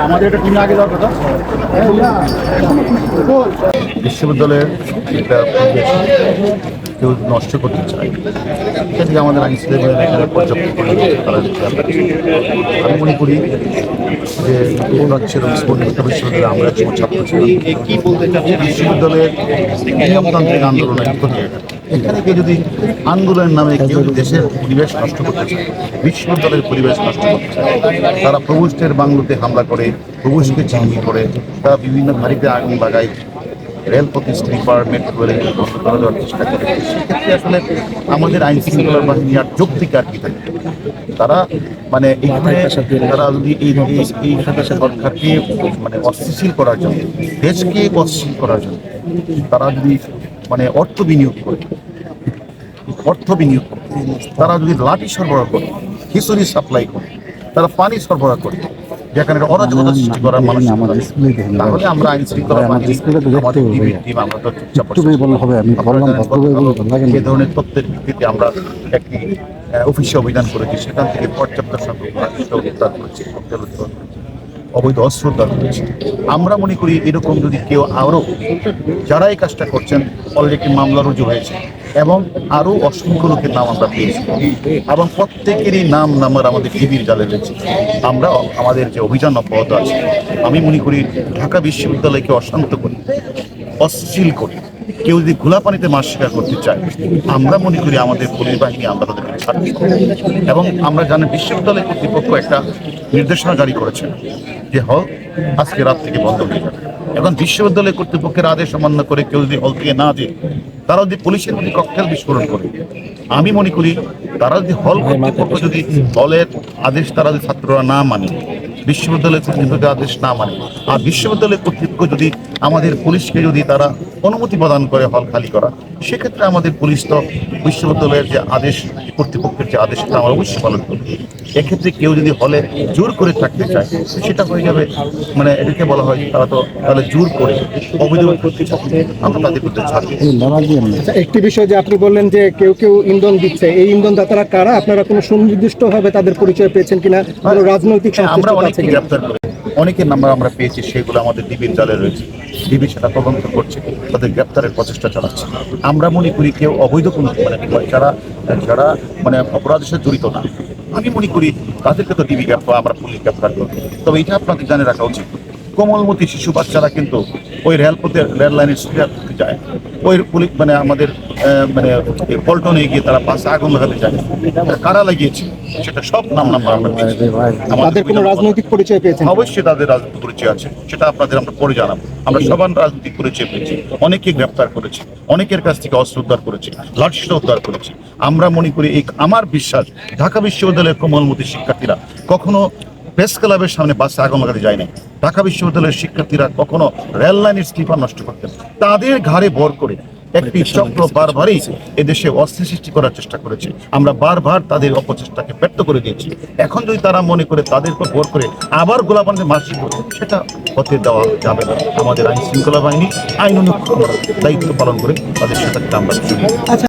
আমাদের এটা টিমে আগে কথা বিশ্ববিদ্যালয়ের একটা কেউ নষ্ট করতে চায় সেদিকে আমাদের আইন শৃঙ্খলা এখানে পর্যাপ্ত আমি মনে করি যে রাজ্যের ঢাকা বিশ্ববিদ্যালয়ে আমরা যখন ছাত্র ছিলাম। কি বলতে চাচ্ছি বিশ্ববিদ্যালয়ের নিয়মতান্ত্রিক আন্দোলনের এখানে কেউ যদি আন্দোলনের নামে কেউ দেশের পরিবেশ নষ্ট করতে চায়, বিশ্ববিদ্যালয়ের পরিবেশ নষ্ট করতে চায়, তারা প্রভুষ্টের বাংলোতে হামলা করে প্রভুষ্ঠকে চিহ্নিত করে, তারা বিভিন্ন বাড়িতে আগুন লাগায় রেলপথে স্লিপার মেট্রো রেল বন্ধ করে দেওয়ার চেষ্টা করে, সেক্ষেত্রে আসলে আমাদের আইন শৃঙ্খলা বাহিনী আর যৌক্তিক আর কি থাকে তারা মানে এখানে তারা যদি এই এই- সরকারকে মানে অস্থিশীল করার জন্য, দেশকে অস্থিতিশীল করার জন্য, তারা যদি মানে অর্থ বিনিয়োগ করে অর্থ বিনিয়োগ করে। তারা যদি লাঠি সরবরাহ করে খিচুড়ি সাপ্লাই করে তারা পানি সরবরাহ করে যেখানে অরাজকতা সৃষ্টি করার মানুষ তাহলে আমরা আইন শৃঙ্খলা এই ধরনের তথ্যের ভিত্তিতে আমরা একটি অফিসে অভিযান করেছি সেখান থেকে পর্যাপ্ত সংখ্যক করেছি, অবৈধ অস্ত্র উদ্ধার করেছে। আমরা মনে করি এরকম যদি কেউ আরও যারা এই কাজটা করছেন অলরেডি মামলা রুজু হয়েছে এবং আরও অসংখ্য লোকের নাম আমরা পেয়েছি এবং প্রত্যেকেরই নাম নাম্বার আমাদের টিভির জালে রয়েছে। আমরা আমাদের যে অভিযান অব্যাহত আছে, আমি মনে করি ঢাকা বিশ্ববিদ্যালয়কে অশান্ত করি অশ্লীল করি। কেউ যদি খোলা পানিতে মাছ শিকার করতে চায়, আমরা মনে করি আমাদের পুলিশ বাহিনী আমরা তাদেরকে ছাড়। এবং আমরা জানি বিশ্ববিদ্যালয় কর্তৃপক্ষ একটা নির্দেশনা জারি করেছে যে হল আজকে রাত থেকে বন্ধ হয়ে যাবে। এখন বিশ্ববিদ্যালয় কর্তৃপক্ষের আদেশ অমান্য করে কেউ যদি হল থেকে না যায় তারা যদি পুলিশের প্রতি ককটেল বিস্ফোরণ করে, আমি মনে করি তারা যদি হল কর্তৃপক্ষ যদি হলের আদেশ তারা যদি ছাত্ররা না মানে বিশ্ববিদ্যালয় কর্তৃপক্ষের আদেশ না মানে। আর বিশ্ববিদ্যালয় কর্তৃপক্ষ যদি আমাদের পুলিশকে যদি তারা অনুমতি প্রদান করে হল খালি করা সেক্ষেত্রে আমাদের পুলিশ তো বিশ্ববিদ্যালয়ের যে আদেশ কর্তৃপক্ষের যে আদেশ সেটা আমরা অবশ্যই পালন করবে। এক্ষেত্রে কেউ যদি হলে জোর করে থাকতে চায় সেটা হয়ে যাবে মানে এটাকে বলা হয় তারা তো তাহলে জোর করে অবৈধ করতে চায় আমরা তাদের বিরুদ্ধে না আচ্ছা একটি বিষয় যে আপনি বললেন যে কেউ কেউ ইন্ধন দিচ্ছে এই ইন্ধন দাতারা কারা? আপনারা কোনো সুনির্দিষ্ট ভাবে তাদের পরিচয় পেয়েছেন কিনা? রাজনৈতিক হ্যাঁ, আমরা সংশ্লিষ্টতা আছে অনেকে কিনা গ্রেপ্তার করে। অনেকের নাম্বার আমরা পেয়েছি, সেগুলো আমাদের ডিবির জালে রয়েছে। ডিবি সেটা তদন্ত করছে, তাদের গ্রেপ্তারের প্রচেষ্টা চালাচ্ছে। আমরা মনে করি কেউ অবৈধ কোনো মানে যারা যারা মানে অপরাধের সাথে জড়িত না, আমি মনে করি তাদেরকে তো ডিবি গ্রেপ্তার, আমরা পুলিশ গ্রেপ্তার করব। তবে এটা আপনাদের জানে রাখা উচিত। কোমলমতি শিশু বাচ্চারা কিন্তু ওই রেলপথের রেল লাইনের সুবিধা যায়। ওই পুলিশ মানে আমাদের মানে পল্টনে গিয়ে তারা বাসে আগুন লাগাতে যায়। কারা লাগিয়েছে? সেটা সব নাম নাম্বার আমরা আমাদের তাদের কোনো রাজনৈতিক পরিচয় পেয়েছেন? অবশ্যই তাদের রাজনৈতিক পরিচয় আছে সেটা আপনাদের আমরা পরে জানাব। আমরা সবার রাজনৈতিক পরিচয় পেয়েছি। অনেকে গ্রেপ্তার করেছি অনেকের কাছ থেকে অস্ত্র উদ্ধার করেছি লাঠিসহ উদ্ধার করেছি। আমরা মনে করি এই আমার বিশ্বাস ঢাকা বিশ্ববিদ্যালয়ের কোমলমতি শিক্ষার্থীরা কখনো প্রেস ক্লাবের সামনে বাসে আগুন লাগাতে যায় নাই ঢাকা বিশ্ববিদ্যালয়ের শিক্ষার্থীরা কখনো রেল লাইনের স্লিপার নষ্ট করতেন তাদের ঘাড়ে ভর করে একটি চক্র বারবারই এদেশে অস্থির সৃষ্টি করার চেষ্টা করেছে। আমরা বারবার তাদের অপচেষ্টাকে ব্যর্থ করে দিয়েছি। এখন যদি তারা মনে করে তাদের উপর ভর করে আবার গোলাপানিতে মাসি করবে সেটা হতে দেওয়া যাবে না। আমাদের আইন শৃঙ্খলা বাহিনী আইন অনুযায়ী দায়িত্ব পালন করে তাদের সাথে আমরা